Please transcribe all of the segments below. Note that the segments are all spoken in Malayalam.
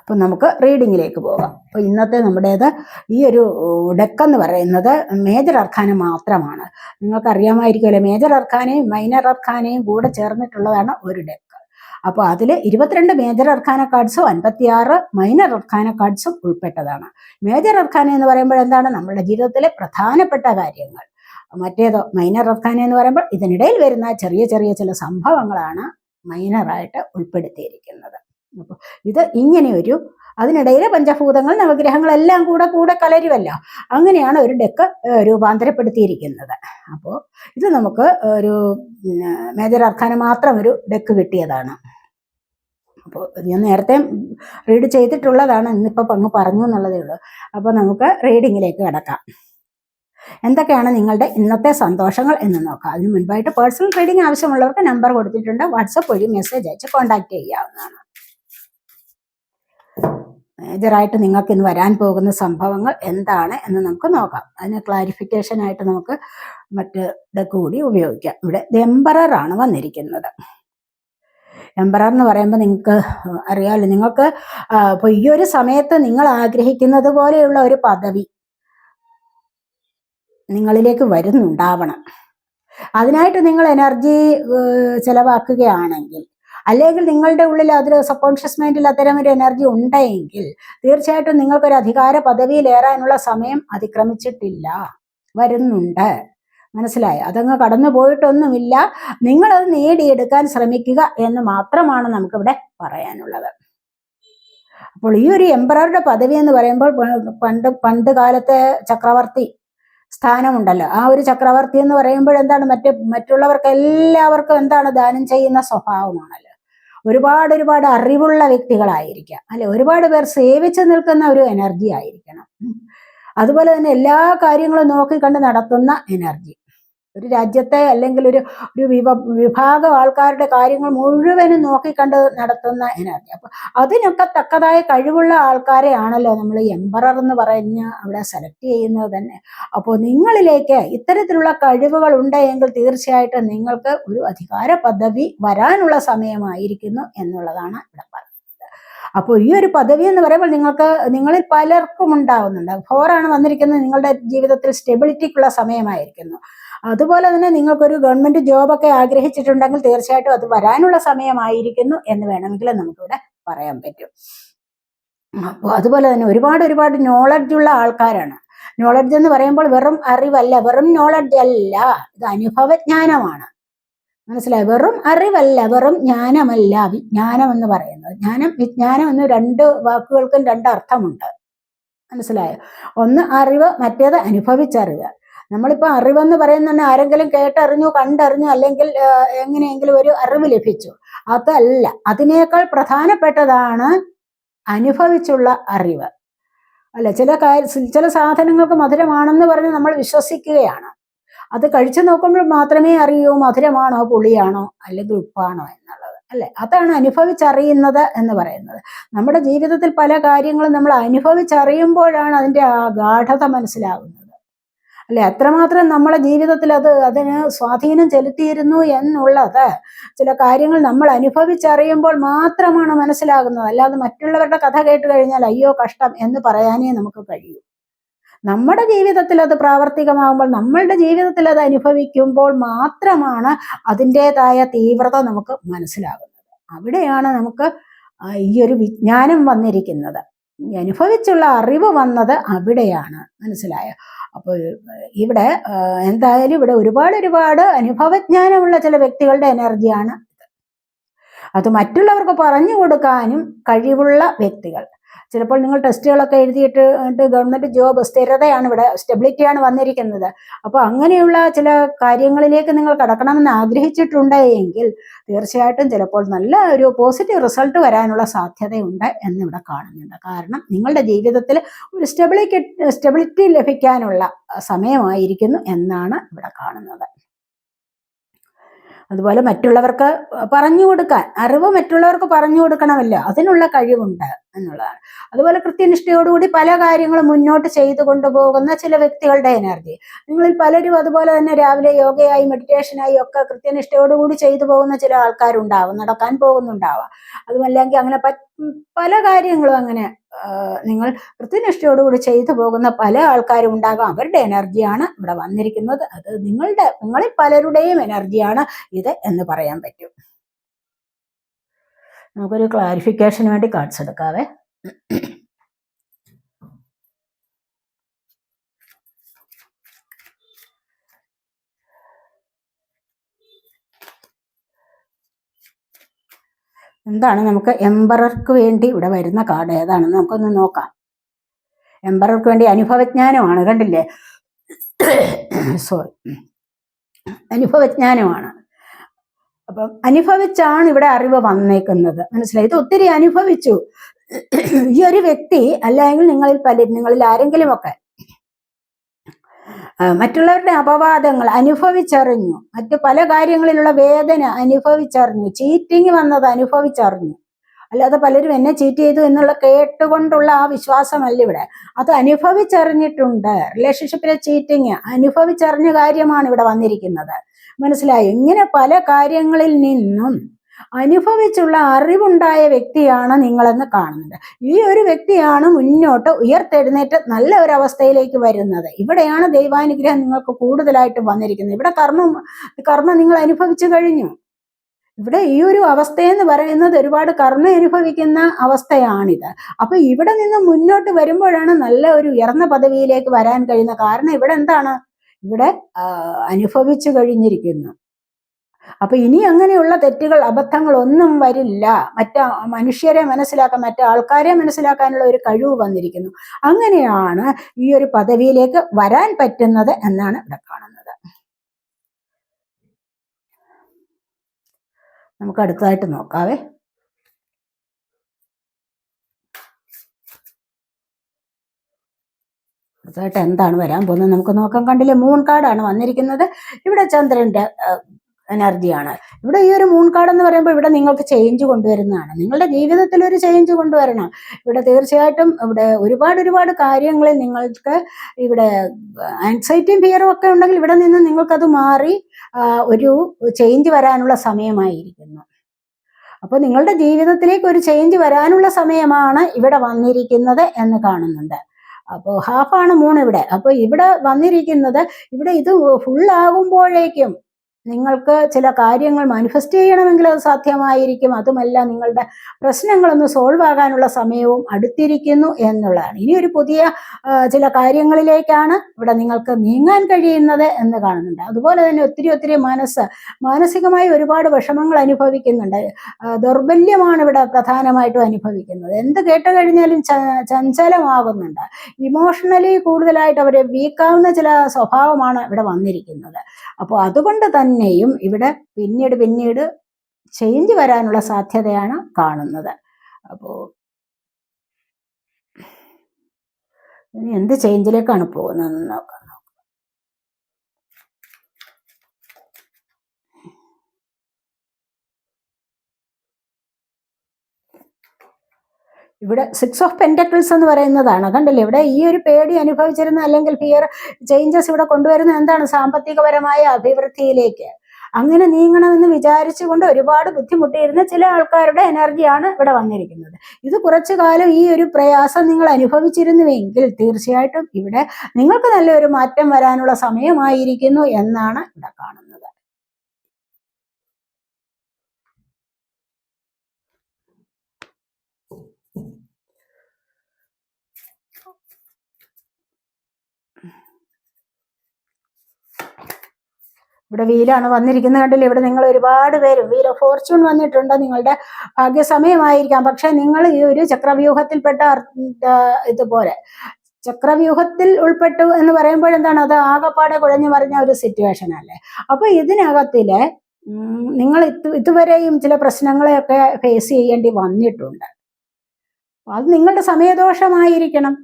അപ്പം നമുക്ക് റീഡിങ്ങിലേക്ക് പോകാം. അപ്പോൾ ഇന്നത്തെ നമ്മുടേത് ഈ ഒരു ഡെക്ക് എന്ന് പറയുന്നത് മേജർ അർഖാന മാത്രമാണ്. നിങ്ങൾക്ക് അറിയാമായിരിക്കുമല്ലോ മേജർ അർഖാനയും മൈനർ അർഖാനയും കൂടെ ചേർന്നിട്ടുള്ളതാണ് ഒരു ഡെക്ക് അപ്പോൾ അതിൽ ഇരുപത്തിരണ്ട് മേജർ അർഖാന കാർഡ്സും അൻപത്തിയാറ് മൈനർ അർഖാന കാർഡ്സും ഉൾപ്പെട്ടതാണ്. മേജർ അർഖാന എന്ന് പറയുമ്പോൾ എന്താണ്? നമ്മുടെ ജീവിതത്തിലെ പ്രധാനപ്പെട്ട കാര്യങ്ങൾ. മറ്റേതോ മൈനർ അർഖാന എന്ന് പറയുമ്പോൾ ഇതിനിടയിൽ വരുന്ന ചെറിയ ചെറിയ ചില സംഭവങ്ങളാണ് മൈനറായിട്ട് ഉൾപ്പെടുത്തിയിരിക്കുന്നത്. അപ്പോൾ ഇത് ഒരു അതിനിടയിലെ പഞ്ചഭൂതങ്ങൾ നവഗ്രഹങ്ങളെല്ലാം കൂടെ കൂടെ കലരുമല്ലോ അങ്ങനെയാണ് ഒരു ഡെക്ക് രൂപാന്തരപ്പെടുത്തിയിരിക്കുന്നത്. അപ്പോൾ ഇത് നമുക്ക് ഒരു മേജർ അർഖാന മാത്രം ഒരു ഡെക്ക് കിട്ടിയതാണ്. അപ്പോൾ ഞാൻ നേരത്തെ റീഡ് ചെയ്തിട്ടുള്ളതാണ് ഇന്നിപ്പോൾ അങ്ങ് പറഞ്ഞു എന്നുള്ളതേ ഉള്ളൂ. അപ്പോൾ നമുക്ക് റീഡിങ്ങിലേക്ക് കിടക്കാം. എന്തൊക്കെയാണ് നിങ്ങളുടെ ഇന്നത്തെ സന്തോഷങ്ങൾ എന്ന് നോക്കാം. അതിന് മുൻപായിട്ട് പേഴ്സണൽ റീഡിംഗ് ആവശ്യമുള്ളവർക്ക് നമ്പർ കൊടുത്തിട്ടുണ്ട്. വാട്സപ്പ് വഴി മെസ്സേജ് അയച്ച് കോൺടാക്ട് ചെയ്യാവുന്നതാണ്. മേജറായിട്ട് നിങ്ങൾക്ക് ഇന്ന് വരാൻ പോകുന്ന സംഭവങ്ങൾ എന്താണ് എന്ന് നമുക്ക് നോക്കാം. അതിന് ക്ലാരിഫിക്കേഷൻ ആയിട്ട് നമുക്ക് മറ്റേ കൂടി ഉപയോഗിക്കാം. ഇവിടെ എംബറർ ആണ് വന്നിരിക്കുന്നത്. എംബറർ എന്ന് പറയുമ്പോൾ നിങ്ങൾക്ക് അറിയാമല്ലോ നിങ്ങൾക്ക് ഇപ്പോൾ ഈ ഒരു സമയത്ത് നിങ്ങൾ ആഗ്രഹിക്കുന്നത് പോലെയുള്ള ഒരു പദവി നിങ്ങളിലേക്ക് വരുന്നുണ്ടാവണം. അതിനായിട്ട് നിങ്ങൾ എനർജി ചെലവാക്കുകയാണെങ്കിൽ അല്ലെങ്കിൽ നിങ്ങളുടെ ഉള്ളിൽ അതിൽ സബ് കോൺഷ്യസ് മൈൻഡിൽ അത്തരം ഒരു എനർജി ഉണ്ടെങ്കിൽ തീർച്ചയായിട്ടും നിങ്ങൾക്കൊരു അധികാര പദവിയിലേറാനുള്ള സമയം അതിക്രമിച്ചിട്ടില്ല. വരുന്നുണ്ട്. മനസ്സിലായി? അതങ്ങ് കടന്നു പോയിട്ടൊന്നുമില്ല. നിങ്ങളത് നേടിയെടുക്കാൻ ശ്രമിക്കുക എന്ന് മാത്രമാണ് നമുക്കിവിടെ പറയാനുള്ളത്. അപ്പോൾ ഈ ഒരു എംപററുടെ പദവി എന്ന് പറയുമ്പോൾ പണ്ട് പണ്ട് കാലത്തെ ചക്രവർത്തി സ്ഥാനമുണ്ടല്ലോ. ആ ഒരു ചക്രവർത്തി എന്ന് പറയുമ്പോൾ എന്താണ്? മറ്റ് മറ്റുള്ളവർക്ക് എല്ലാവർക്കും എന്താണ് ദാനം ചെയ്യുന്ന സ്വഭാവമാണല്ലോ. ഒരുപാട് ഒരുപാട് അറിവുള്ള വ്യക്തികളായിരിക്കാം. അല്ലെ? ഒരുപാട് പേർ സേവിച്ചു നിൽക്കുന്ന ഒരു എനർജി ആയിരിക്കണം. അതുപോലെ തന്നെ എല്ലാ കാര്യങ്ങളും നോക്കിക്കണ്ട് നടത്തുന്ന എനർജി ഒരു രാജ്യത്തെ അല്ലെങ്കിൽ ഒരു ഒരു വിഭ വിഭാഗം ആൾക്കാരുടെ കാര്യങ്ങൾ മുഴുവനും നോക്കിക്കണ്ട് നടത്തുന്ന എനർജി. അപ്പൊ അതിനൊക്കെ തക്കതായ കഴിവുള്ള ആൾക്കാരെ ആണല്ലോ നമ്മൾ എംബറർ എന്ന് പറഞ്ഞ് അവിടെ സെലക്ട് ചെയ്യുന്നത് തന്നെ. അപ്പോൾ നിങ്ങളിലേക്ക് ഇത്തരത്തിലുള്ള കഴിവുകൾ ഉണ്ടെങ്കിൽ തീർച്ചയായിട്ടും നിങ്ങൾക്ക് ഒരു അധികാര പദവി വരാനുള്ള സമയമായിരിക്കുന്നു എന്നുള്ളതാണ് ഇവിടെ പറയുന്നത്. അപ്പോൾ ഈ ഒരു പദവി എന്ന് പറയുമ്പോൾ നിങ്ങൾക്ക് നിങ്ങളിൽ പലർക്കും ഉണ്ടാവുന്നുണ്ട്. ഫോറാണ് വന്നിരിക്കുന്നത് നിങ്ങളുടെ ജീവിതത്തിൽ സ്റ്റെബിലിറ്റിക്കുള്ള സമയമായിരിക്കുന്നു. അതുപോലെ തന്നെ നിങ്ങൾക്കൊരു ഗവൺമെന്റ് ജോബൊക്കെ ആഗ്രഹിച്ചിട്ടുണ്ടെങ്കിൽ തീർച്ചയായിട്ടും അത് വരാനുള്ള സമയമായിരിക്കുന്നു എന്ന് വേണമെങ്കിൽ നമുക്കിവിടെ പറയാൻ പറ്റും. അപ്പോൾ അതുപോലെ തന്നെ ഒരുപാട് ഒരുപാട് നോളജ് ഉള്ള ആൾക്കാരാണ്. നോളജ് എന്ന് പറയുമ്പോൾ വെറും അറിവല്ല വെറും നോളജ് അല്ല. ഇത് അനുഭവജ്ഞാനമാണ്. മനസ്സിലായി? വെറും അറിവല്ല വെറും ജ്ഞാനമല്ല വിജ്ഞാനം എന്ന് പറയുന്നത്. ജ്ഞാനം വിജ്ഞാനം എന്ന് രണ്ട് വാക്കുകൾക്കും രണ്ട് അർത്ഥമുണ്ട്. മനസ്സിലായോ? ഒന്ന് അറിവ് മറ്റേത് അനുഭവിച്ചറിവ്. നമ്മളിപ്പോൾ അറിവെന്ന് പറയുന്നുണ്ട് ആരെങ്കിലും കേട്ടറിഞ്ഞു കണ്ടറിഞ്ഞു അല്ലെങ്കിൽ എങ്ങനെയെങ്കിലും ഒരു അറിവ് ലഭിച്ചു. അതല്ല അതിനേക്കാൾ പ്രധാനപ്പെട്ടതാണ് അനുഭവിച്ചുള്ള അറിവ്. അല്ല ചില കാര്യ ചില സാധനങ്ങൾക്ക് മധുരമാണെന്ന് പറഞ്ഞ് നമ്മൾ വിശ്വസിക്കുകയാണ്. അത് കഴിച്ചു നോക്കുമ്പോൾ മാത്രമേ അറിയൂ മധുരമാണോ പുളിയാണോ അല്ലെങ്കിൽ ഉപ്പാണോ എന്നുള്ളത്. അല്ലെ അതാണ് അനുഭവിച്ചറിയുന്നത് എന്ന് പറയുന്നത്. നമ്മുടെ ജീവിതത്തിൽ പല കാര്യങ്ങളും നമ്മൾ അനുഭവിച്ചറിയുമ്പോഴാണ് അതിന്റെ ആ ഗാഠത മനസ്സിലാകുന്നത് അല്ലെ? അത്രമാത്രം നമ്മളെ ജീവിതത്തിൽ അത് അതിന് സ്വാധീനം ചെലുത്തിയിരുന്നു എന്നുള്ളത്. ചില കാര്യങ്ങൾ നമ്മൾ അനുഭവിച്ചറിയുമ്പോൾ മാത്രമാണ് മനസ്സിലാകുന്നത്. അല്ലാതെ മറ്റുള്ളവരുടെ കഥ കേട്ട് കഴിഞ്ഞാൽ അയ്യോ കഷ്ടം എന്ന് പറയാനേ നമുക്ക് കഴിയൂ. നമ്മുടെ ജീവിതത്തിൽ അത് പ്രാവർത്തികമാകുമ്പോൾ നമ്മളുടെ ജീവിതത്തിൽ അത് അനുഭവിക്കുമ്പോൾ മാത്രമാണ് അതിന്റെതായ തീവ്രത നമുക്ക് മനസ്സിലാകുന്നത്. അവിടെയാണ് നമുക്ക് ഈ ഒരു വിജ്ഞാനം വന്നിരിക്കുന്നത്. അനുഭവിച്ചുള്ള അറിവ് വന്നത് അവിടെയാണ്. മനസ്സിലായോ? അപ്പോൾ ഇവിടെ എന്തായാലും ഇവിടെ ഒരുപാട് ഒരുപാട് അനുഭവജ്ഞാനമുള്ള ചില വ്യക്തികളുടെ എനർജിയാണ് അത് മറ്റുള്ളവർക്ക് പറഞ്ഞു കൊടുക്കാനും കഴിവുള്ള വ്യക്തികൾ. ചിലപ്പോൾ നിങ്ങൾ ടെസ്റ്റുകളൊക്കെ എഴുതിയിട്ട് ഗവൺമെന്റ് ജോബ് സ്ഥിരതയാണ് ഇവിടെ സ്റ്റെബിലിറ്റിയാണ് വന്നിരിക്കുന്നത്. അപ്പോൾ അങ്ങനെയുള്ള ചില കാര്യങ്ങളിലേക്ക് നിങ്ങൾ കടക്കണമെന്ന് ആഗ്രഹിച്ചിട്ടുണ്ട് എങ്കിൽ തീർച്ചയായിട്ടും ചിലപ്പോൾ നല്ല ഒരു പോസിറ്റീവ് റിസൾട്ട് വരാനുള്ള സാധ്യതയുണ്ട് എന്നിവിടെ കാണുന്നുണ്ട്. കാരണം നിങ്ങളുടെ ജീവിതത്തിൽ ഒരു സ്റ്റെബിലിറ്റി സ്റ്റെബിലിറ്റി ലഭിക്കാനുള്ള സമയമായിരിക്കുന്നു എന്നാണ് ഇവിടെ കാണുന്നത്. അതുപോലെ മറ്റുള്ളവർക്ക് പറഞ്ഞു കൊടുക്കാൻ അറിവ് മറ്റുള്ളവർക്ക് പറഞ്ഞു കൊടുക്കണമല്ലോ അതിനുള്ള കഴിവുണ്ട്. എന്നുള്ളതാണ്. അതുപോലെ കൃത്യനിഷ്ഠയോടുകൂടി പല കാര്യങ്ങളും മുന്നോട്ട് ചെയ്തു കൊണ്ടുപോകുന്ന ചില വ്യക്തികളുടെ എനർജി നിങ്ങളിൽ പലരും അതുപോലെ തന്നെ രാവിലെ യോഗയായി മെഡിറ്റേഷനായി ഒക്കെ കൃത്യനിഷ്ഠയോടുകൂടി ചെയ്തു പോകുന്ന ചില ആൾക്കാരുണ്ടാവും നടക്കാൻ പോകുന്നുണ്ടാവാം. അതുമല്ലെങ്കിൽ അങ്ങനെ പല കാര്യങ്ങളും അങ്ങനെ നിങ്ങൾ കൃത്യനിഷ്ഠയോടുകൂടി ചെയ്തു പോകുന്ന പല ആൾക്കാരും ഉണ്ടാകാം. അവരുടെ എനർജിയാണ് ഇവിടെ വന്നിരിക്കുന്നത്. അത് നിങ്ങളുടെ നിങ്ങളിൽ പലരുടെയും എനർജിയാണ് ഇത് എന്ന് പറയാൻ പറ്റും. നമുക്കൊരു ക്ലാരിഫിക്കേഷന് വേണ്ടി കാർഡ്സ് എടുക്കാവേ. എന്താണ് നമുക്ക് എംബറർക്ക് വേണ്ടി ഇവിടെ വരുന്ന കാർഡ് ഏതാണെന്ന് നമുക്കൊന്ന് നോക്കാം. എംബറർക്ക് വേണ്ടി അനുഭവജ്ഞാനമാണ് കണ്ടില്ലേ? സോറി അനുഭവജ്ഞാനമാണ്. അപ്പം അനുഭവിച്ചാണ് ഇവിടെ അറിവ് വന്നേക്കുന്നത്. മനസ്സിലായി? ഇത് ഒത്തിരി അനുഭവിച്ചു. ഈ ഒരു വ്യക്തി അല്ലെങ്കിൽ നിങ്ങളിൽ പല നിങ്ങളിൽ ആരെങ്കിലും ഒക്കെ മറ്റുള്ളവരുടെ അപവാദങ്ങൾ അനുഭവിച്ചറിഞ്ഞു. മറ്റു പല കാര്യങ്ങളിലുള്ള വേദന അനുഭവിച്ചറിഞ്ഞു. ചീറ്റിങ് വന്നത് അനുഭവിച്ചറിഞ്ഞു. അല്ലാതെ പലരും എന്നെ ചീറ്റ് ചെയ്തു എന്നുള്ള കേട്ടുകൊണ്ടുള്ള ആ വിശ്വാസമല്ല ഇവിടെ. അത് അനുഭവിച്ചറിഞ്ഞിട്ടുണ്ട്. റിലേഷൻഷിപ്പിലെ ചീറ്റിങ് അനുഭവിച്ചറിഞ്ഞ കാര്യമാണ് ഇവിടെ വന്നിരിക്കുന്നത്. മനസ്സിലായി? ഇങ്ങനെ പല കാര്യങ്ങളിൽ നിന്നും അനുഭവിച്ചുള്ള അറിവുണ്ടായ വ്യക്തിയാണ് നിങ്ങളെന്ന് കാണുന്നത് ഈ ഒരു വ്യക്തിയാണ് മുന്നോട്ട് ഉയർത്തെഴുന്നേറ്റ് നല്ല ഒരു അവസ്ഥയിലേക്ക് വരുന്നത്. ഇവിടെയാണ് ദൈവാനുഗ്രഹം നിങ്ങൾക്ക് കൂടുതലായിട്ട് വന്നിരിക്കുന്നത്. ഇവിടെ കർമ്മം കർമ്മം നിങ്ങൾ അനുഭവിച്ചു കഴിഞ്ഞു. ഇവിടെ ഈ ഒരു അവസ്ഥയെന്ന് പറയുന്നത് ഒരുപാട് കർമ്മ അനുഭവിക്കുന്ന അവസ്ഥയാണിത്. അപ്പൊ ഇവിടെ നിന്ന് മുന്നോട്ട് വരുമ്പോഴാണ് നല്ല ഒരു ഉയർന്ന പദവിയിലേക്ക് വരാൻ കഴിയുന്നത്. കാരണം ഇവിടെ എന്താണ്? ഇവിടെ അനുഭവിച്ചു കഴിഞ്ഞിരിക്കുന്നു. അപ്പൊ ഇനി അങ്ങനെയുള്ള തെറ്റുകൾ അബദ്ധങ്ങൾ ഒന്നും വരില്ല. മറ്റ മനുഷ്യരെ മനസ്സിലാക്കാൻ മറ്റ ആൾക്കാരെ മനസ്സിലാക്കാനുള്ള ഒരു കഴിവ് വന്നിരിക്കുന്നു. അങ്ങനെയാണ് ഈ ഒരു പദവിയിലേക്ക് വരാൻ പറ്റുന്നത് എന്നാണ് ഇവിടെ കാണുന്നത്. നമുക്ക് അടുത്തതായിട്ട് നോക്കാവേ. അടുത്തതായിട്ട് എന്താണ് വരാൻ പോകുന്നത്? നമുക്ക് നോക്കാം. കണ്ടില്ലേ മൂൺ കാർഡാണ് വന്നിരിക്കുന്നത്. ഇവിടെ ചന്ദ്രന്റെ എനർജിയാണ്. ഇവിടെ ഈ ഒരു മൂൺ കാർഡ് എന്ന് പറയുമ്പോൾ ഇവിടെ നിങ്ങൾക്ക് ചേഞ്ച് കൊണ്ടുവരുന്നതാണ്. നിങ്ങളുടെ ജീവിതത്തിൽ ഒരു ചേഞ്ച് കൊണ്ടുവരണം. ഇവിടെ തീർച്ചയായിട്ടും ഇവിടെ ഒരുപാട് ഒരുപാട് കാര്യങ്ങളിൽ നിങ്ങൾക്ക് ഇവിടെ ആൻസൈറ്റിയും ഫിയറും ഒക്കെ ഉണ്ടെങ്കിൽ ഇവിടെ നിന്ന് നിങ്ങൾക്കത് മാറി ഒരു ചേഞ്ച് വരാനുള്ള സമയമായിരിക്കുന്നു. അപ്പോൾ നിങ്ങളുടെ ജീവിതത്തിലേക്ക് ഒരു ചേഞ്ച് വരാനുള്ള സമയമാണ് ഇവിടെ വന്നിരിക്കുന്നത് എന്ന് കാണുന്നുണ്ട്. അപ്പോൾ ഹാഫാണ് മൂൺ ഇവിടെ. അപ്പോൾ ഇവിടെ വന്നിരിക്കുന്നത് ഇവിടെ ഇത് ഫുള്ളാകുമ്പോഴേക്കും നിങ്ങൾക്ക് ചില കാര്യങ്ങൾ മാനിഫെസ്റ്റ് ചെയ്യണമെങ്കിൽ അത് സാധ്യമായിരിക്കും. അതുമല്ല നിങ്ങളുടെ പ്രശ്നങ്ങളൊന്ന് സോൾവ് ആകാനുള്ള സമയവും അടുത്തിരിക്കുന്നു എന്നുള്ളതാണ്. ഇനി ഒരു പുതിയ ചില കാര്യങ്ങളിലേക്കാണ് ഇവിടെ നിങ്ങൾക്ക് നീങ്ങാൻ കഴിയുന്നത് എന്ന് കാണുന്നുണ്ട്. അതുപോലെ തന്നെ ഒത്തിരി ഒത്തിരി മനസ്സ് മാനസികമായി ഒരുപാട് വിഷമങ്ങൾ അനുഭവിക്കുന്നുണ്ട്. ദൗർബല്യമാണ് ഇവിടെ പ്രധാനമായിട്ടും അനുഭവിക്കുന്നത്. എന്ത് കേട്ട് കഴിഞ്ഞാലും ചഞ്ചലമാകുന്നുണ്ട്. ഇമോഷണലി കൂടുതലായിട്ട് അവർ വീക്കാവുന്ന ചില സ്വഭാവമാണ് ഇവിടെ വന്നിരിക്കുന്നത്. അപ്പോൾ അതുകൊണ്ട് തന്നെയും ഇവിടെ പിന്നീട് പിന്നീട് ചേഞ്ച് വരാനുള്ള സാധ്യതയാണ് കാണുന്നത്. അപ്പോൾ എന്ത് ചേഞ്ചിലേക്കാണ് പോകുന്നതെന്ന് നോക്കാം. ഇവിടെ സിക്സ് ഓഫ് പെന്റക്കിൾസ് എന്ന് പറയുന്നതാണ്. കണ്ടില്ലേ? ഇവിടെ ഈ ഒരു പേടി അനുഭവിച്ചിരുന്ന അല്ലെങ്കിൽ ഫിയർ ചേഞ്ചസ് ഇവിടെ കൊണ്ടുവരുന്ന എന്താണ്? സാമ്പത്തികപരമായ അഭിവൃദ്ധിയിലേക്ക്. അങ്ങനെ നീങ്ങണമെന്ന് വിചാരിച്ചുകൊണ്ട് ഒരുപാട് ബുദ്ധിമുട്ടിയിരുന്ന ചില ആൾക്കാരുടെ എനർജിയാണ് ഇവിടെ വന്നിരിക്കുന്നത്. ഇത് കുറച്ചു കാലം ഈ ഒരു പ്രയാസം നിങ്ങൾ അനുഭവിച്ചിരുന്നുവെങ്കിൽ തീർച്ചയായിട്ടും ഇവിടെ നിങ്ങൾക്ക് നല്ലൊരു മാറ്റം വരാനുള്ള സമയമായിരിക്കുന്നു എന്നാണ് ഇവിടെ കാണുന്നത്. ഇവിടെ വീലാണ് വന്നിരിക്കുന്നത് കണ്ടില്ല? ഇവിടെ നിങ്ങൾ ഒരുപാട് പേര് വീല ഫോർച്യൂൺ വന്നിട്ടുണ്ട്. നിങ്ങളുടെ ഭാഗ്യസമയമായിരിക്കാം. പക്ഷെ നിങ്ങൾ ഈ ഒരു ചക്രവ്യൂഹത്തിൽപ്പെട്ട ഇതുപോലെ ചക്രവ്യൂഹത്തിൽ ഉൾപ്പെട്ടു എന്ന് പറയുമ്പോൾ എന്താണ്? അത് ആകപ്പാടെ കുഴഞ്ഞു മറിഞ്ഞ ഒരു സിറ്റുവേഷൻ അല്ലേ? അപ്പൊ ഇതിനകത്തിൽ നിങ്ങൾ ഇത് ഇതുവരെയും ചില പ്രശ്നങ്ങളെയൊക്കെ ഫേസ് ചെയ്യേണ്ടി വന്നിട്ടുണ്ട്. അത് നിങ്ങളുടെ സമയദോഷമായിരിക്കണം.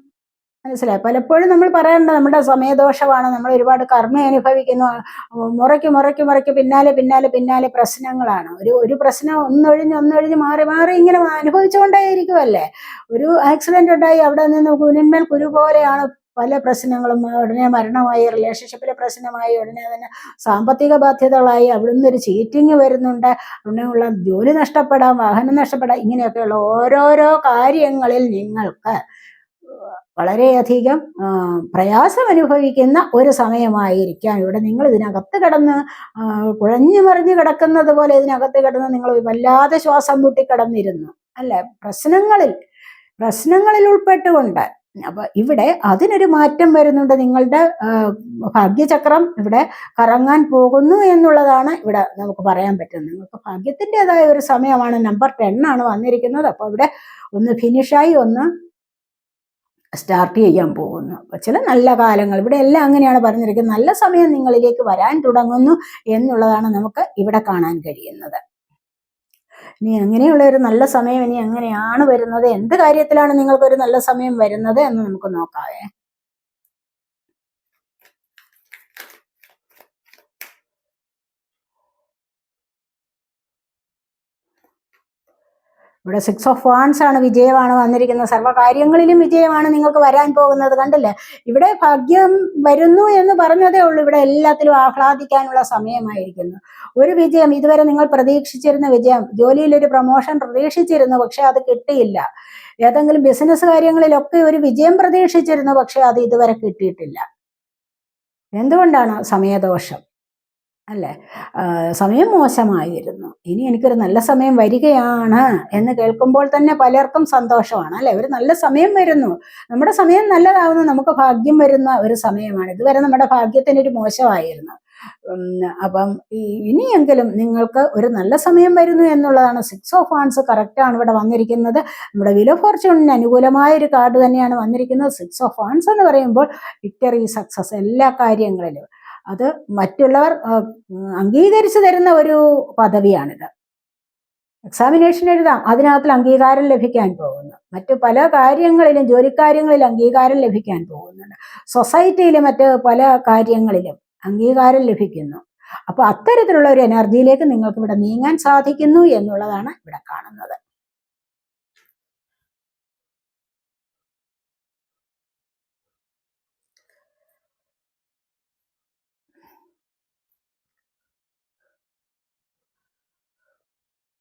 മനസ്സിലായി. പലപ്പോഴും നമ്മൾ പറയേണ്ട നമ്മുടെ സമയദോഷമാണ് നമ്മൾ ഒരുപാട് കർമ്മ അനുഭവിക്കുന്നു മുറയ്ക്ക് മുറയ്ക്ക് മുറയ്ക്ക് പിന്നാലെ പിന്നാലെ പിന്നാലെ പ്രശ്നങ്ങളാണ്. ഒരു ഒരു പ്രശ്നം ഒന്നൊഴിഞ്ഞ് ഒന്നൊഴിഞ്ഞ് മാറി മാറി ഇങ്ങനെ അനുഭവിച്ചുകൊണ്ടേയിരിക്കുമല്ലേ ഒരു ആക്സിഡന്റ് ഉണ്ടായി അവിടെ നിന്ന് കുനിന്മേൽ കുരു പോലെയാണ് പല പ്രശ്നങ്ങളും. ഉടനെ മരണമായി റിലേഷൻഷിപ്പിലെ പ്രശ്നമായി ഉടനെ തന്നെ സാമ്പത്തിക ബാധ്യതകളായി അവിടുന്ന് ഒരു ചീറ്റിങ് വരുന്നുണ്ട്. ഉള്ള ജോലി നഷ്ടപ്പെടാം വാഹനം നഷ്ടപ്പെടാം ഇങ്ങനെയൊക്കെയുള്ള ഓരോരോ കാര്യങ്ങളിൽ നിങ്ങൾക്ക് വളരെയധികം പ്രയാസം അനുഭവിക്കുന്ന ഒരു സമയമായിരിക്കാം. ഇവിടെ നിങ്ങൾ ഇതിനകത്ത് കിടന്ന് കുഴഞ്ഞു മറിഞ്ഞു കിടക്കുന്നത് പോലെ ഇതിനകത്ത് കിടന്ന് നിങ്ങൾ വല്ലാതെ ശ്വാസം മുട്ടി കിടന്നിരുന്നു അല്ലെ? പ്രശ്നങ്ങളിൽ പ്രശ്നങ്ങളിൽ ഉൾപ്പെട്ടുകൊണ്ട്. അപ്പൊ ഇവിടെ അതിനൊരു മാറ്റം വരുന്നുണ്ട്. നിങ്ങളുടെ ഭാഗ്യചക്രം ഇവിടെ കറങ്ങാൻ പോകുന്നു എന്നുള്ളതാണ് ഇവിടെ നമുക്ക് പറയാൻ പറ്റുന്നത്. നിങ്ങൾക്ക് ഭാഗ്യത്തിന്റെതായ ഒരു സമയമാണ്. നമ്പർ ടെൻ ആണ് വന്നിരിക്കുന്നത്. അപ്പോൾ ഇവിടെ ഒന്ന് ഫിനിഷായി ഒന്ന് സ്റ്റാർട്ട് ചെയ്യാൻ പോകുന്നു. അപ്പോൾ ചില നല്ല കാലങ്ങൾ ഇവിടെ എല്ലാം അങ്ങനെയാണ് പറഞ്ഞിരിക്കുന്നത്. നല്ല സമയം നിങ്ങളിലേക്ക് വരാൻ തുടങ്ങുന്നു എന്നുള്ളതാണ് നമുക്ക് ഇവിടെ കാണാൻ കഴിയുന്നത്. ഇനി അങ്ങനെയുള്ള ഒരു നല്ല സമയം ഇനി എങ്ങനെയാണ് വരുന്നത്. എന്ത് കാര്യത്തിലാണ് നിങ്ങൾക്കൊരു നല്ല സമയം വരുന്നത് എന്ന് നമുക്ക് നോക്കാവേ ഇവിടെ സിക്സ് ഓഫ് വാൻസ് ആണ് വിജയമാണ് വന്നിരിക്കുന്നത്. സർവകാര്യങ്ങളിലും വിജയമാണ് നിങ്ങൾക്ക് വരാൻ പോകുന്നത് കണ്ടില്ലേ? ഇവിടെ ഭാഗ്യം വരുന്നു എന്ന് പറഞ്ഞതേ ഉള്ളൂ. ഇവിടെ എല്ലാത്തിലും ആഹ്ലാദിക്കാനുള്ള സമയമായിരിക്കുന്നു. ഒരു വിജയം ഇതുവരെ നിങ്ങൾ പ്രതീക്ഷിച്ചിരുന്ന വിജയം ജോലിയിൽ ഒരു പ്രൊമോഷൻ പ്രതീക്ഷിച്ചിരുന്നു പക്ഷെ അത് കിട്ടിയില്ല. ഏതെങ്കിലും ബിസിനസ് കാര്യങ്ങളിലൊക്കെ ഒരു വിജയം പ്രതീക്ഷിച്ചിരുന്നു പക്ഷെ അത് ഇതുവരെ കിട്ടിയിട്ടില്ല. എന്തുകൊണ്ടാണ് സമയദോഷം? അല്ലേ? സമയം മോശമായിരുന്നു. ഇനി എനിക്കൊരു നല്ല സമയം വരികയാണ് എന്ന് കേൾക്കുമ്പോൾ തന്നെ പലർക്കും സന്തോഷമാണ് അല്ലെ? ഒരു നല്ല സമയം വരുന്നു. നമ്മുടെ സമയം നല്ലതാവുന്നു നമുക്ക് ഭാഗ്യം വരുന്ന ഒരു സമയമാണ്. ഇതുവരെ നമ്മുടെ ഭാഗ്യത്തിന് ഒരു മോശമായിരുന്നു. അപ്പം ഇനിയെങ്കിലും നിങ്ങൾക്ക് ഒരു നല്ല സമയം വരുന്നു എന്നുള്ളതാണ് സിക്സ് ഓഫ് ഹാൻഡ്സ് കറക്റ്റാണ് ഇവിടെ വന്നിരിക്കുന്നത്. നമ്മുടെ വില ഫോർച്യൂണിന് അനുകൂലമായ ഒരു കാർഡ് തന്നെയാണ് വന്നിരിക്കുന്നത്. സിക്സ് ഓഫ് ഹാൻഡ്സ് എന്ന് പറയുമ്പോൾ വിക്ടറി സക്സസ് എല്ലാ കാര്യങ്ങളിലും. അത് മറ്റുള്ളവർ അംഗീകരിച്ചു തരുന്ന ഒരു പദവിയാണിത്. എക്സാമിനേഷൻ എഴുതാം അതിനകത്തിൽ അംഗീകാരം ലഭിക്കാൻ പോകുന്നു. മറ്റു പല കാര്യങ്ങളിലും ജോലിക്കാര്യങ്ങളിൽ അംഗീകാരം ലഭിക്കാൻ പോകുന്നുണ്ട്. സൊസൈറ്റിയിലെ മറ്റ് പല കാര്യങ്ങളിലും അംഗീകാരം ലഭിക്കുന്നു. അപ്പൊ അത്തരത്തിലുള്ള ഒരു എനർജിയിലേക്ക് നിങ്ങൾക്ക് ഇവിടെ നീങ്ങാൻ സാധിക്കുന്നു എന്നുള്ളതാണ് ഇവിടെ കാണുന്നത്.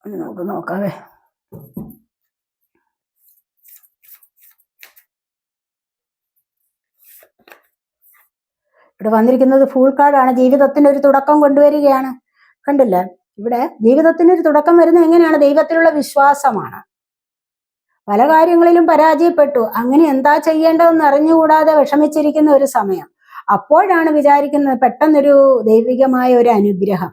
ഒന്ന് നമുക്ക് നോക്കാവേ. ഇവിടെ വന്നിരിക്കുന്നത് ഫുൾ കാർഡാണ് ജീവിതത്തിന് ഒരു തുടക്കം കൊണ്ടുവരികയാണ്. കണ്ടില്ലേ? ഇവിടെ ജീവിതത്തിന് ഒരു തുടക്കം വരുന്നത് എങ്ങനെയാണ്? ദൈവത്തിലുള്ള വിശ്വാസമാണ്. പല കാര്യങ്ങളിലും പരാജയപ്പെട്ടു. അങ്ങനെ എന്താ ചെയ്യേണ്ടതെന്ന് അറിഞ്ഞുകൂടാതെ വിഷമിച്ചിരിക്കുന്ന ഒരു സമയം. അപ്പോഴാണ് വിചാരിക്കുന്നത് പെട്ടെന്നൊരു ദൈവികമായ ഒരു അനുഗ്രഹം.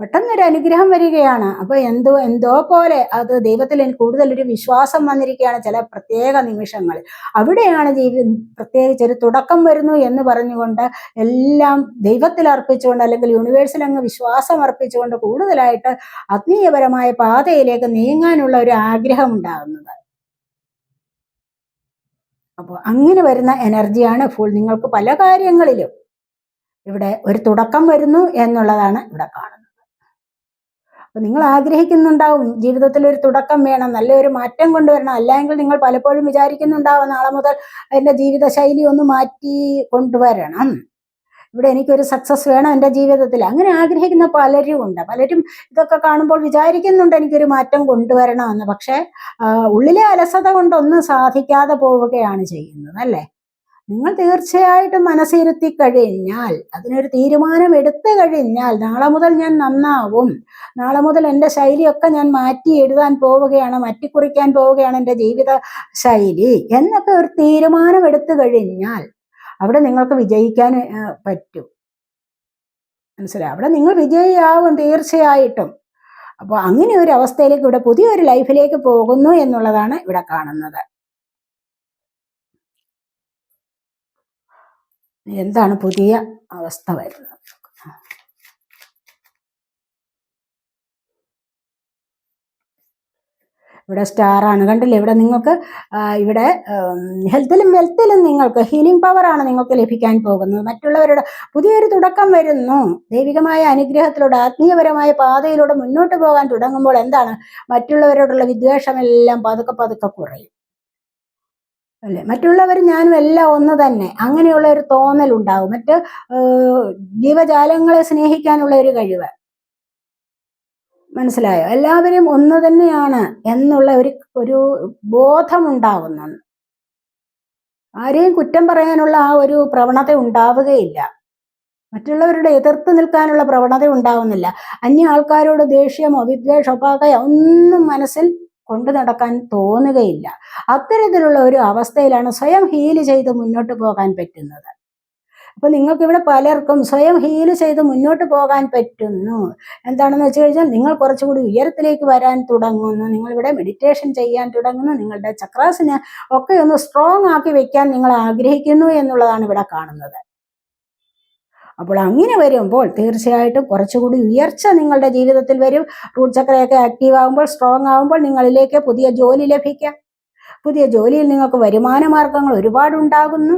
പെട്ടെന്നൊരു അനുഗ്രഹം വരികയാണ്. അപ്പൊ എന്തോ എന്തോ പോലെ അത് ദൈവത്തിൽ എനിക്ക് ഒരു വിശ്വാസം വന്നിരിക്കുകയാണ് ചില പ്രത്യേക നിമിഷങ്ങൾ. അവിടെയാണ് ജീവി പ്രത്യേകിച്ച് ഒരു തുടക്കം വരുന്നു എന്ന് പറഞ്ഞുകൊണ്ട് എല്ലാം ദൈവത്തിൽ അർപ്പിച്ചുകൊണ്ട് അല്ലെങ്കിൽ യൂണിവേഴ്സിൽ അങ്ങ് വിശ്വാസം അർപ്പിച്ചുകൊണ്ട് കൂടുതലായിട്ട് ആത്മീയപരമായ പാതയിലേക്ക് നീങ്ങാനുള്ള ഒരു ആഗ്രഹം ഉണ്ടാകുന്നത്. അപ്പോൾ അങ്ങനെ വരുന്ന എനർജിയാണ് ഫുൾ നിങ്ങൾക്ക് പല കാര്യങ്ങളിലും ഇവിടെ ഒരു തുടക്കം വരുന്നു എന്നുള്ളതാണ് ഇവിടെ കാണുന്നത്. അപ്പൊ നിങ്ങൾ ആഗ്രഹിക്കുന്നുണ്ടാവും ജീവിതത്തിൽ ഒരു തുടക്കം വേണം നല്ലൊരു മാറ്റം കൊണ്ടുവരണം. അല്ലെങ്കിൽ നിങ്ങൾ പലപ്പോഴും വിചാരിക്കുന്നുണ്ടാവും നാളെ മുതൽ എന്റെ ജീവിതശൈലി ഒന്ന് മാറ്റി കൊണ്ടുവരണം. ഇവിടെ എനിക്കൊരു സക്സസ് വേണം എന്റെ ജീവിതത്തിൽ. അങ്ങനെ ആഗ്രഹിക്കുന്ന പലരും ഉണ്ട്. പലരും ഇതൊക്കെ കാണുമ്പോൾ വിചാരിക്കുന്നുണ്ട് എനിക്കൊരു മാറ്റം കൊണ്ടുവരണമെന്ന്. പക്ഷേ ഉള്ളിലെ അലസത കൊണ്ടൊന്നും സാധിക്കാതെ പോവുകയാണ് ചെയ്യുന്നത് അല്ലേ? നിങ്ങൾ തീർച്ചയായിട്ടും മനസ്സിരുത്തി കഴിഞ്ഞാൽ അതിനൊരു തീരുമാനം എടുത്തു കഴിഞ്ഞാൽ നാളെ മുതൽ ഞാൻ നന്നാവും. നാളെ മുതൽ എന്റെ ശൈലിയൊക്കെ ഞാൻ മാറ്റി എഴുതാൻ പോവുകയാണ് മാറ്റിക്കുറിക്കാൻ പോവുകയാണ് എന്റെ ജീവിത ശൈലി എന്നൊക്കെ ഒരു തീരുമാനം എടുത്തു കഴിഞ്ഞാൽ അവിടെ നിങ്ങൾക്ക് വിജയിക്കാൻ പറ്റും. മനസ്സിലായി? അവിടെ നിങ്ങൾ വിജയിയാവും തീർച്ചയായിട്ടും. അപ്പോൾ അങ്ങനെ ഒരു അവസ്ഥയിലേക്ക് ഇവിടെ പുതിയൊരു ലൈഫിലേക്ക് പോകുന്നു എന്നുള്ളതാണ് ഇവിടെ കാണുന്നത്. എന്താണ് പുതിയ അവസ്ഥ വരുന്നത്? ഇവിടെ സ്റ്റാറാണ് കണ്ടില്ലേ? ഇവിടെ നിങ്ങൾക്ക് ഇവിടെ ഹെൽത്തിലും വെൽത്തിലും നിങ്ങൾക്ക് ഹീലിംഗ് പവറാണ് നിങ്ങൾക്ക് ലഭിക്കാൻ പോകുന്നത്. മറ്റുള്ളവരുടെ പുതിയൊരു തുടക്കം വരുന്നു. ദൈവികമായ അനുഗ്രഹത്തിലൂടെ ആത്മീയപരമായ പാതയിലൂടെ മുന്നോട്ട് പോകാൻ തുടങ്ങുമ്പോൾ എന്താണ്? മറ്റുള്ളവരോടുള്ള വിദ്വേഷമെല്ലാം പതുക്കെ പതുക്കെ കുറയും. അല്ലേ? മറ്റുള്ളവർ ഞാനും എല്ലാം ഒന്ന് തന്നെ. അങ്ങനെയുള്ള ഒരു തോന്നൽ ഉണ്ടാവും മറ്റ് ജീവജാലങ്ങളെ സ്നേഹിക്കാനുള്ള ഒരു കഴിവ്. മനസ്സിലായോ? എല്ലാവരും ഒന്ന് തന്നെയാണ് എന്നുള്ള ഒരു ഒരു ബോധമുണ്ടാവുന്നു ആരെയും കുറ്റം പറയാനുള്ള ആ ഒരു പ്രവണത ഉണ്ടാവുകയില്ല. മറ്റുള്ളവരുടെ എതിർത്ത് നിൽക്കാനുള്ള പ്രവണത ഉണ്ടാവുന്നില്ല. അന്യ ആൾക്കാരോട് ദേഷ്യമോ വിദ്വേഷോ ഒന്നും മനസ്സിൽ കൊണ്ടു നടക്കാൻ തോന്നുകയില്ല. അത്തരത്തിലുള്ള ഒരു അവസ്ഥയിലാണ് സ്വയം ഹീൽ ചെയ്ത് മുന്നോട്ട് പോകാൻ പറ്റുന്നത്. അപ്പൊ നിങ്ങൾക്ക് ഇവിടെ പലർക്കും സ്വയം ഹീൽ ചെയ്ത് മുന്നോട്ട് പോകാൻ പറ്റുന്നു. എന്താണെന്ന് വെച്ച് കഴിഞ്ഞാൽ നിങ്ങൾ കുറച്ചുകൂടി ഉയരത്തിലേക്ക് വരാൻ തുടങ്ങുന്നു. നിങ്ങൾ ഇവിടെ മെഡിറ്റേഷൻ ചെയ്യാൻ തുടങ്ങുന്നു. നിങ്ങളുടെ ചക്രാസിനെ ഒക്കെ ഒന്ന് സ്ട്രോങ് ആക്കി വെക്കാൻ നിങ്ങൾ ആഗ്രഹിക്കുന്നു എന്നുള്ളതാണ് ഇവിടെ കാണുന്നത്. അപ്പോൾ അങ്ങനെ വരുമ്പോൾ തീർച്ചയായിട്ടും കുറച്ചുകൂടി ഉയർച്ച നിങ്ങളുടെ ജീവിതത്തിൽ വരും. റൂട്ട് ചക്രയൊക്കെ ആക്റ്റീവ് ആകുമ്പോൾ സ്ട്രോങ് ആകുമ്പോൾ നിങ്ങളിലേക്ക് പുതിയ ജോലി ലഭിക്കാം. പുതിയ ജോലിയിൽ നിങ്ങൾക്ക് വരുമാന മാർഗങ്ങൾ ഒരുപാടുണ്ടാകുന്നു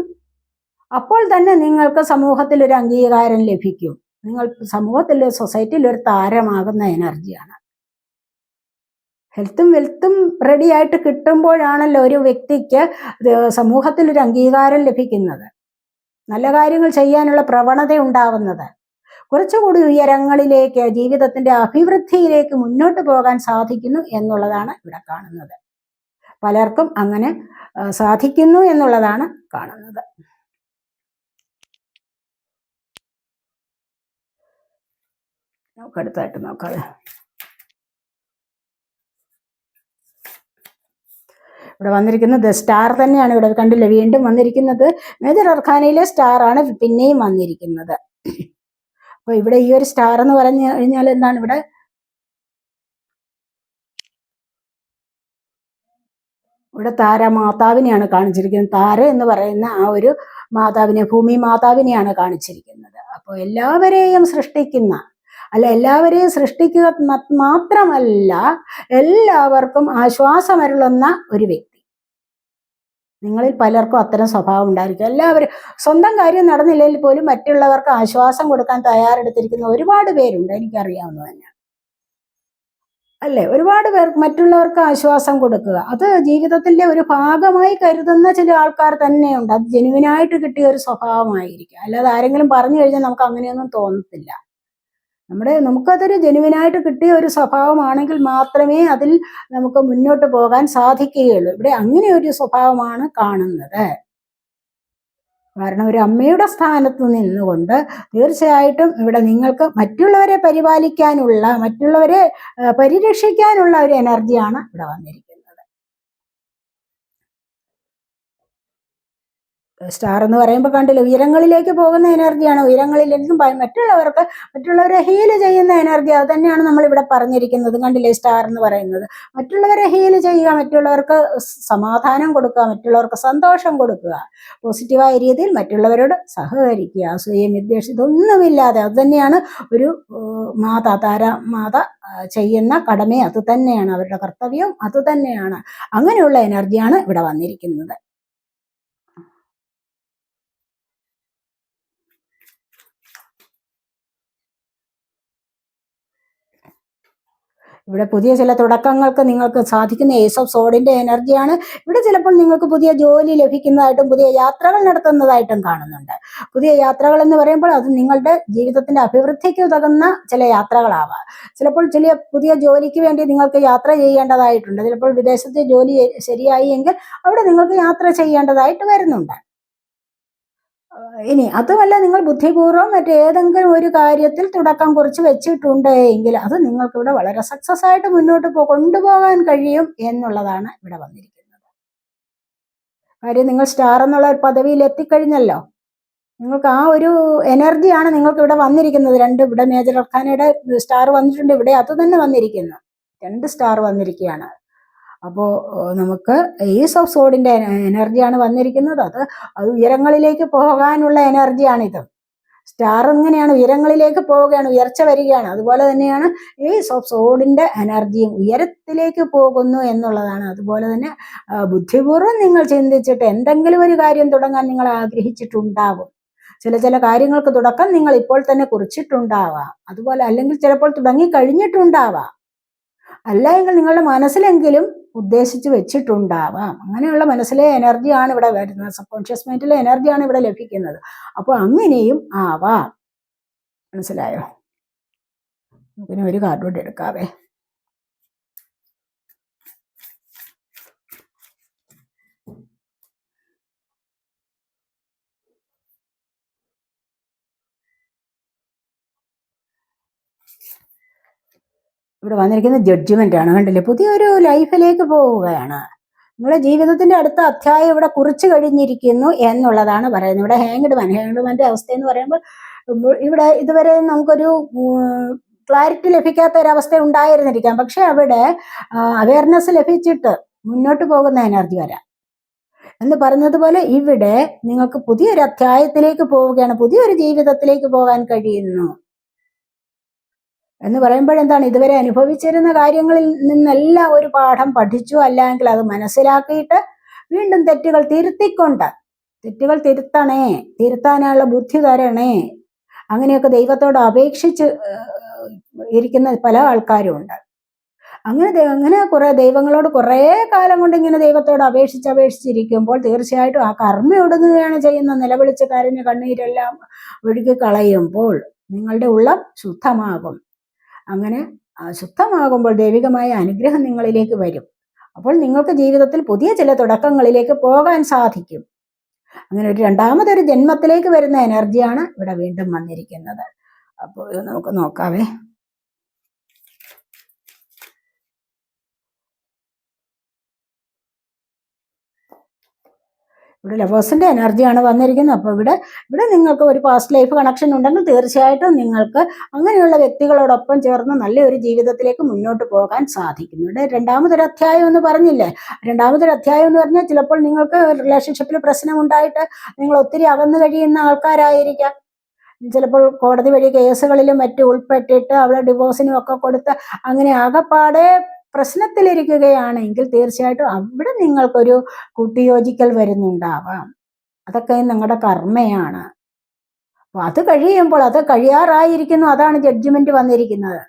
അപ്പോൾ തന്നെ നിങ്ങൾക്ക് സമൂഹത്തിൽ ഒരു അംഗീകാരം ലഭിക്കും. നിങ്ങൾ സമൂഹത്തിൽ സൊസൈറ്റിയിൽ ഒരു താരമാകുന്ന എനർജിയാണ്. ഹെൽത്തും വെൽത്തും റെഡിയായിട്ട് കിട്ടുമ്പോഴാണല്ലോ ഒരു വ്യക്തിക്ക് സമൂഹത്തിൽ ഒരു അംഗീകാരം ലഭിക്കുന്നത്. നല്ല കാര്യങ്ങൾ ചെയ്യാനുള്ള പ്രവണത ഉണ്ടാവുന്നത്. കുറച്ചുകൂടി ഉയരങ്ങളിലേക്ക് ജീവിതത്തിന്റെ അഭിവൃദ്ധിയിലേക്ക് മുന്നോട്ട് പോകാൻ സാധിക്കുന്നു എന്നുള്ളതാണ് ഇവിടെ കാണുന്നത്. പലർക്കും അങ്ങനെ സാധിക്കുന്നു എന്നുള്ളതാണ് കാണുന്നത്. നമുക്ക് അടുത്തായിട്ട് നോക്കാം. ഇവിടെ വന്നിരിക്കുന്നത് സ്റ്റാർ തന്നെയാണ്. ഇവിടെ കണ്ടില്ല വീണ്ടും വന്നിരിക്കുന്നത് മേജർ അർഖാനയിലെ സ്റ്റാർ ആണ്. പിന്നെയും വന്നിരിക്കുന്നത്. അപ്പൊ ഇവിടെ ഈ ഒരു സ്റ്റാർ എന്ന് പറഞ്ഞു കഴിഞ്ഞാൽ എന്താണ് ഇവിടെ? ഇവിടെ താര മാതാവിനെയാണ് കാണിച്ചിരിക്കുന്നത്. താര എന്ന് പറയുന്ന ആ ഒരു മാതാവിനെ ഭൂമി മാതാവിനെയാണ് കാണിച്ചിരിക്കുന്നത്. അപ്പോൾ എല്ലാവരെയും സൃഷ്ടിക്കുന്ന അല്ല എല്ലാവരെയും സൃഷ്ടിക്കുക മാത്രമല്ല എല്ലാവർക്കും ആശ്വാസമരുളുന്ന ഒരു വ്യക്തി. നിങ്ങളിൽ പലർക്കും അത്തരം സ്വഭാവം ഉണ്ടായിരിക്കും. എല്ലാവരും സ്വന്തം കാര്യം നടന്നില്ലെങ്കിൽ പോലും മറ്റുള്ളവർക്ക് ആശ്വാസം കൊടുക്കാൻ തയ്യാറെടുത്തിരിക്കുന്ന ഒരുപാട് പേരുണ്ട് എനിക്കറിയാവുന്ന തന്നെ. അല്ലേ? ഒരുപാട് പേർ മറ്റുള്ളവർക്ക് ആശ്വാസം കൊടുക്കുക. അത് ജീവിതത്തിന്റെ ഒരു ഭാഗമായി കരുതുന്ന ചില ആൾക്കാർ തന്നെയുണ്ട്. അത് ജെനുവിനായിട്ട് കിട്ടിയ ഒരു സ്വഭാവമായിരിക്കും. അല്ലാതെ ആരെങ്കിലും പറഞ്ഞു കഴിഞ്ഞാൽ നമുക്ക് അങ്ങനെയൊന്നും തോന്നത്തില്ല. നമ്മുടെ നമുക്കതൊരു ജെനുവിനായിട്ട് കിട്ടിയ ഒരു സ്വഭാവമാണെങ്കിൽ മാത്രമേ അതിൽ നമുക്ക് മുന്നോട്ട് പോകാൻ സാധിക്കുകയുള്ളൂ. ഇവിടെ അങ്ങനെ ഒരു സ്വഭാവമാണ് കാണുന്നത്. കാരണം ഒരു അമ്മയുടെ സ്ഥാനത്ത് നിന്നുകൊണ്ട് തീർച്ചയായിട്ടും ഇവിടെ നിങ്ങൾക്ക് മറ്റുള്ളവരെ പരിപാലിക്കാനുള്ള മറ്റുള്ളവരെ പരിരക്ഷിക്കാനുള്ള ഒരു എനർജിയാണ് ഇവിടെ വന്നിരിക്കുന്നത്. സ്റ്റാർ എന്ന് പറയുമ്പോൾ കണ്ടില്ല ഉയരങ്ങളിലേക്ക് പോകുന്ന എനർജിയാണ്. ഉയരങ്ങളിലേക്കും മറ്റുള്ളവർക്ക് മറ്റുള്ളവരെ ഹീൽ ചെയ്യുന്ന എനർജി അത് തന്നെയാണ് നമ്മളിവിടെ പറഞ്ഞിരിക്കുന്നത്. കണ്ടില്ലേ സ്റ്റാർ എന്ന് പറയുന്നത്. മറ്റുള്ളവരെ ഹീൽ ചെയ്യുക മറ്റുള്ളവർക്ക് സമാധാനം കൊടുക്കുക മറ്റുള്ളവർക്ക് സന്തോഷം കൊടുക്കുക. പോസിറ്റീവായ രീതിയിൽ മറ്റുള്ളവരോട് സഹകരിക്കുക അസൂയം വിദ്വേഷം ഇതൊന്നുമില്ലാതെ അത് തന്നെയാണ് ഒരു മാതാ താര മാത ചെയ്യുന്ന കടമയും അത് തന്നെയാണ്. അവരുടെ കർത്തവ്യവും അത് തന്നെയാണ്. അങ്ങനെയുള്ള എനർജിയാണ് ഇവിടെ വന്നിരിക്കുന്നത്. ഇവിടെ പുതിയ ചില തുടക്കങ്ങൾക്ക് നിങ്ങൾക്ക് സാധിക്കുന്ന ഏസ് ഓഫ് സോഡിന്റെ എനർജിയാണ് ഇവിടെ ചിലപ്പോൾ നിങ്ങൾക്ക് പുതിയ ജോലി ലഭിക്കുന്നതായിട്ടും പുതിയ യാത്രകൾ നടത്തുന്നതായിട്ടും കാണുന്നുണ്ട്. പുതിയ യാത്രകൾ എന്ന് പറയുമ്പോൾ അത് നിങ്ങളുടെ ജീവിതത്തിന്റെ അഭിവൃദ്ധിക്ക് ഉതകുന്ന ചില യാത്രകളാവാം. ചിലപ്പോൾ ചില പുതിയ ജോലിക്ക് വേണ്ടി നിങ്ങൾക്ക് യാത്ര ചെയ്യേണ്ടതായിട്ടുണ്ട്. ചിലപ്പോൾ വിദേശത്ത് ജോലി ശരിയായി എങ്കിൽ അവിടെ നിങ്ങൾക്ക് യാത്ര ചെയ്യേണ്ടതായിട്ട് വരുന്നുണ്ട്. ഇനി അതുമല്ല നിങ്ങൾ ബുദ്ധിപൂർവം മറ്റേതെങ്കിലും ഒരു കാര്യത്തിൽ തുടക്കം കുറിച്ച് വെച്ചിട്ടുണ്ട് എങ്കിൽ അത് നിങ്ങൾക്ക് ഇവിടെ വളരെ സക്സസ് ആയിട്ട് മുന്നോട്ട് കൊണ്ടുപോകാൻ കഴിയും എന്നുള്ളതാണ് ഇവിടെ വന്നിരിക്കുന്നത്. കാര്യം നിങ്ങൾ സ്റ്റാർ എന്നുള്ള ഒരു പദവിയിൽ എത്തിക്കഴിഞ്ഞല്ലോ. നിങ്ങൾക്ക് ആ ഒരു എനർജിയാണ് നിങ്ങൾക്ക് ഇവിടെ വന്നിരിക്കുന്നത്. രണ്ട് ഇവിടെ മേജർ അർഖാനയുടെ സ്റ്റാർ വന്നിട്ടുണ്ട്. ഇവിടെ അത് തന്നെ വന്നിരിക്കുന്നു. രണ്ട് സ്റ്റാർ വന്നിരിക്കുകയാണ്. അപ്പോൾ നമുക്ക് ഈസ് ഓഫ് സോഡിന്റെ എനർജിയാണ് വന്നിരിക്കുന്നത്. അത് അത് ഉയരങ്ങളിലേക്ക് പോകാനുള്ള എനർജിയാണിത്. സ്റ്റാർ ഇങ്ങനെയാണ് ഉയരങ്ങളിലേക്ക് പോവുകയാണ് ഉയർച്ച വരികയാണ്. അതുപോലെ തന്നെയാണ് ഈ സോഡിന്റെ എനർജിയും ഉയരത്തിലേക്ക് പോകുന്നു എന്നുള്ളതാണ്. അതുപോലെ തന്നെ ബുദ്ധിപൂർവം നിങ്ങൾ ചിന്തിച്ചിട്ട് എന്തെങ്കിലും ഒരു കാര്യം തുടങ്ങാൻ നിങ്ങൾ ആഗ്രഹിച്ചിട്ടുണ്ടാകും ചില ചില കാര്യങ്ങൾക്ക് തുടക്കം നിങ്ങൾ ഇപ്പോൾ തന്നെ കുറിച്ചിട്ടുണ്ടാവാം. അതുപോലെ അല്ലെങ്കിൽ ചിലപ്പോൾ തുടങ്ങി കഴിഞ്ഞിട്ടുണ്ടാവാം അല്ല എങ്കിൽ നിങ്ങളുടെ മനസ്സിലെങ്കിലും ഉദ്ദേശിച്ച് വെച്ചിട്ടുണ്ടാവാം. അങ്ങനെയുള്ള മനസ്സിലെ എനർജിയാണ് ഇവിടെ വരുന്നത്. സബ് കോൺഷ്യസ് മൈൻഡിലെ എനർജിയാണ് ഇവിടെ ലഭിക്കുന്നത്. അപ്പോൾ അങ്ങനെയും ആവാം. മനസ്സിലായോ? പിന്നെ ഒരു കാർഡ് കൊണ്ട് എടുക്കാവേ. ഇവിടെ വന്നിരിക്കുന്ന ജഡ്ജ്മെന്റ് ആണ് കണ്ടില്ലേ? പുതിയൊരു ലൈഫിലേക്ക് പോവുകയാണ്. നിങ്ങളുടെ ജീവിതത്തിന്റെ അടുത്ത അധ്യായം ഇവിടെ കുറിച്ചു കഴിഞ്ഞിരിക്കുന്നു എന്നുള്ളതാണ് പറയുന്നത്. ഇവിടെ ഹാങ്ഡ് മാൻ ഹാങ്ഡ് മാന്റെ അവസ്ഥ എന്ന് പറയുമ്പോൾ ഇവിടെ ഇതുവരെ നമുക്കൊരു ക്ലാരിറ്റി ലഭിക്കാത്ത ഒരവസ്ഥ ഉണ്ടായിരുന്നിരിക്കാം. പക്ഷെ അവിടെ അവയർനെസ് ലഭിച്ചിട്ട് മുന്നോട്ട് പോകുന്ന എനർജി വരാം. എന്ന് പറഞ്ഞതുപോലെ ഇവിടെ നിങ്ങൾക്ക് പുതിയൊരു അധ്യായത്തിലേക്ക് പോവുകയാണ് പുതിയൊരു ജീവിതത്തിലേക്ക് പോകാൻ കഴിയുന്നു. എന്ന് പറയുമ്പോഴെന്താണ്? ഇതുവരെ അനുഭവിച്ചിരുന്ന കാര്യങ്ങളിൽ നിന്നെല്ലാം ഒരു പാഠം പഠിച്ചു അല്ലെങ്കിൽ അത് മനസ്സിലാക്കിയിട്ട് വീണ്ടും തെറ്റുകൾ തിരുത്തിക്കൊണ്ട് തെറ്റുകൾ തിരുത്തണേ തിരുത്താനുള്ള ബുദ്ധി തരണേ അങ്ങനെയൊക്കെ ദൈവത്തോട് അപേക്ഷിച്ച് ഇരിക്കുന്ന പല ആൾക്കാരും ഉണ്ട്. അങ്ങനെ അങ്ങനെ കുറെ ദൈവങ്ങളോട് കുറേ കാലം കൊണ്ട് ഇങ്ങനെ ദൈവത്തോട് അപേക്ഷിച്ച് അപേക്ഷിച്ചിരിക്കുമ്പോൾ തീർച്ചയായിട്ടും ആ കർമ്മ ഒടുങ്ങുകയാണ് ചെയ്യുന്ന നിലവിളിച്ച് കരഞ്ഞ് കണ്ണീരെല്ലാം ഒഴുകി കളയുമ്പോൾ നിങ്ങളുടെ ഉള്ളം ശുദ്ധമാകും. അങ്ങനെ ശുദ്ധമാകുമ്പോൾ ദൈവികമായ അനുഗ്രഹം നിങ്ങളിലേക്ക് വരും. അപ്പോൾ നിങ്ങൾക്ക് ജീവിതത്തിൽ പുതിയ ചില തുടക്കങ്ങളിലേക്ക് പോകാൻ സാധിക്കും. അങ്ങനെ ഒരു രണ്ടാമതൊരു ജന്മത്തിലേക്ക് വരുന്ന എനർജിയാണ് ഇവിടെ വീണ്ടും വന്നിരിക്കുന്നത്. അപ്പോൾ നമുക്ക് നോക്കാവേ. ഇവിടെ ലവേഴ്സിന്റെ എനർജിയാണ് വന്നിരിക്കുന്നത്. അപ്പോൾ ഇവിടെ ഇവിടെ നിങ്ങൾക്ക് ഒരു പാസ്റ്റ് ലൈഫ് കണക്ഷൻ ഉണ്ടെങ്കിൽ തീർച്ചയായിട്ടും നിങ്ങൾക്ക് അങ്ങനെയുള്ള വ്യക്തികളോടൊപ്പം ചേർന്ന് നല്ലൊരു ജീവിതത്തിലേക്ക് മുന്നോട്ട് പോകാൻ സാധിക്കും ഇവിടെ രണ്ടാമതൊരു അധ്യായം എന്ന് പറഞ്ഞില്ലേ? രണ്ടാമതൊരു അധ്യായം എന്ന് പറഞ്ഞാൽ ചിലപ്പോൾ നിങ്ങൾക്ക് റിലേഷൻഷിപ്പിൽ പ്രശ്നമുണ്ടായിട്ട് നിങ്ങൾ ഒത്തിരി അകന്നു കഴിയുന്ന ആൾക്കാരായിരിക്കാം. ചിലപ്പോൾ കോടതി വഴി കേസുകളിലും മറ്റും ഉൾപ്പെട്ടിട്ട് അവിടെ ഡിവോഴ്സിനും ഒക്കെ കൊടുത്ത് അങ്ങനെ ആകപ്പാടെ പ്രശ്നത്തിലിരിക്കുകയാണെങ്കിൽ തീർച്ചയായിട്ടും അവിടെ നിങ്ങൾക്കൊരു കൂട്ടിയോജിക്കൽ വരുന്നുണ്ടാവാം. അതൊക്കെ നിങ്ങളുടെ കർമ്മയാണ്. അപ്പൊ അത് കഴിയുമ്പോൾ അത് കഴിയാറായിരിക്കുന്നു അതാണ് ജഡ്ജ്മെന്റ് വന്നിരിക്കുന്നത്.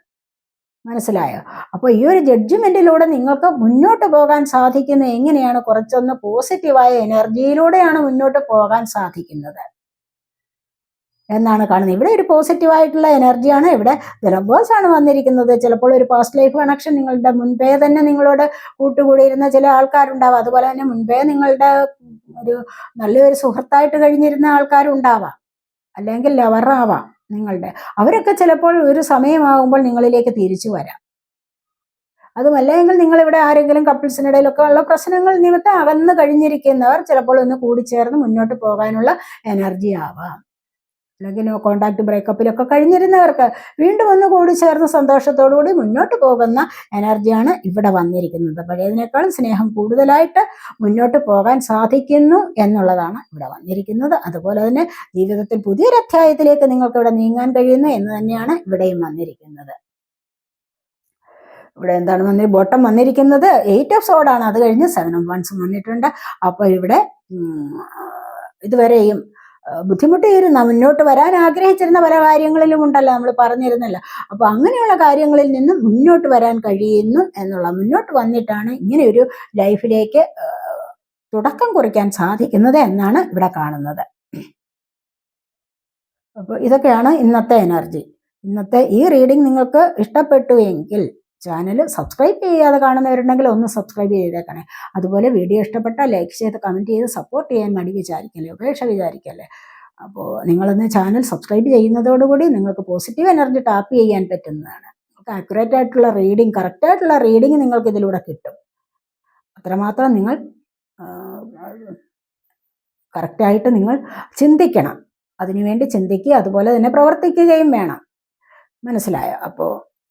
മനസ്സിലായോ? അപ്പോൾ ഈ ഒരു ജഡ്ജ്മെന്റിലൂടെ നിങ്ങൾക്ക് മുന്നോട്ട് പോകാൻ സാധിക്കുന്നത് എങ്ങനെയാണ്? കുറച്ചൊന്ന് പോസിറ്റീവായ എനർജിയിലൂടെയാണ് മുന്നോട്ട് പോകാൻ സാധിക്കുന്നത്. എന്നാണ് കാണുന്നത്. ഇവിടെ ഒരു പോസിറ്റീവായിട്ടുള്ള എനർജിയാണ് ഇവിടെ ആണ് വന്നിരിക്കുന്നത്. ചിലപ്പോൾ ഒരു പാസ്റ്റ് ലൈഫ് കണക്ഷൻ നിങ്ങളുടെ മുൻപേ തന്നെ നിങ്ങളോട് കൂട്ടുകൂടിയിരുന്ന ചില ആൾക്കാരുണ്ടാവാം. അതുപോലെ തന്നെ മുൻപേ നിങ്ങളുടെ ഒരു നല്ലൊരു സുഹൃത്തായിട്ട് കഴിഞ്ഞിരുന്ന ആൾക്കാരുണ്ടാവാം. അല്ലെങ്കിൽ ലവറാവാം നിങ്ങളുടെ. അവരൊക്കെ ചിലപ്പോൾ ഒരു സമയമാകുമ്പോൾ നിങ്ങളിലേക്ക് തിരിച്ചു വരാം. അതുമല്ലെങ്കിൽ നിങ്ങൾ ഇവിടെ ആരെങ്കിലും കപ്പിൾസിനിടയിലൊക്കെ ഉള്ള പ്രശ്നങ്ങൾ നിമിത്തം അകന്നു കഴിഞ്ഞിരിക്കുന്നവർ ചിലപ്പോൾ ഒന്ന് കൂടിച്ചേർന്ന് മുന്നോട്ട് പോകാനുള്ള എനർജി ആവാം. അല്ലെങ്കിൽ കോണ്ടാക്ട് ബ്രേക്കപ്പിലൊക്കെ കഴിഞ്ഞിരുന്നവർക്ക് വീണ്ടും ഒന്ന് കൂടി ചേർന്ന് സന്തോഷത്തോടുകൂടി മുന്നോട്ട് പോകുന്ന എനർജിയാണ് ഇവിടെ വന്നിരിക്കുന്നത്. പഴയതിനേക്കാളും സ്നേഹം കൂടുതലായിട്ട് മുന്നോട്ട് പോകാൻ സാധിക്കുന്നു എന്നുള്ളതാണ് ഇവിടെ വന്നിരിക്കുന്നത്. അതുപോലെ തന്നെ ജീവിതത്തിൽ പുതിയൊരു അധ്യായത്തിലേക്ക് നിങ്ങൾക്ക് ഇവിടെ നീങ്ങാൻ കഴിയുന്നു എന്ന് തന്നെയാണ് ഇവിടെയും വന്നിരിക്കുന്നത്. ഇവിടെ എന്താണ് വന്നി ബോട്ടം വന്നിരിക്കുന്നത്? എയ്റ്റ് ഓഫ് സോഡാണ് അത് കഴിഞ്ഞ് സെവൻ ഓഫ് വൺസും വന്നിട്ടുണ്ട്. അപ്പോൾ ഇവിടെ ഇതുവരെയും ബുദ്ധിമുട്ടിയിരുന്ന മുന്നോട്ട് വരാൻ ആഗ്രഹിച്ചിരുന്ന പല കാര്യങ്ങളിലും ഉണ്ടല്ലോ നമ്മൾ പറഞ്ഞിരുന്നല്ലോ. അപ്പൊ അങ്ങനെയുള്ള കാര്യങ്ങളിൽ നിന്നും മുന്നോട്ട് വരാൻ കഴിയുന്നു എന്നുള്ള മുന്നോട്ട് വന്നിട്ടാണ് ഇങ്ങനെ ഒരു ലൈഫിലേക്ക് തുടക്കം കുറിക്കാൻ സാധിക്കുന്നത് എന്നാണ് ഇവിടെ കാണുന്നത്. അപ്പോൾ ഇതൊക്കെയാണ് ഇന്നത്തെ എനർജി. ഇന്നത്തെ ഈ റീഡിംഗ് നിങ്ങൾക്ക് ഇഷ്ടപ്പെട്ടു എങ്കിൽ ചാനൽ സബ്സ്ക്രൈബ് ചെയ്യാതെ കാണുന്നവരുണ്ടെങ്കിൽ ഒന്ന് സബ്സ്ക്രൈബ് ചെയ്തേക്കണേ. അതുപോലെ വീഡിയോ ഇഷ്ടപ്പെട്ടാൽ ലൈക്ക് ചെയ്ത് കമന്റ് ചെയ്ത് സപ്പോർട്ട് ചെയ്യാൻ മടി വിചാരിക്കല്ലേ ഉപേക്ഷ വിചാരിക്കല്ലേ? അപ്പോൾ നിങ്ങളൊന്ന് ചാനൽ സബ്സ്ക്രൈബ് ചെയ്യുന്നതോടുകൂടി നിങ്ങൾക്ക് പോസിറ്റീവ് എനർജി ടാപ്പ് ചെയ്യാൻ പറ്റുന്നതാണ്. നിങ്ങൾക്ക് ആക്യുറേറ്റ് ആയിട്ടുള്ള റീഡിങ് കറക്റ്റായിട്ടുള്ള റീഡിങ് നിങ്ങൾക്ക് ഇതിലൂടെ കിട്ടും. അത്രമാത്രം നിങ്ങൾ കറക്റ്റായിട്ട് നിങ്ങൾ ചിന്തിക്കണം. അതിനുവേണ്ടി ചിന്തിക്കുക അതുപോലെ തന്നെ പ്രവർത്തിക്കുകയും വേണം. മനസ്സിലായോ? അപ്പോൾ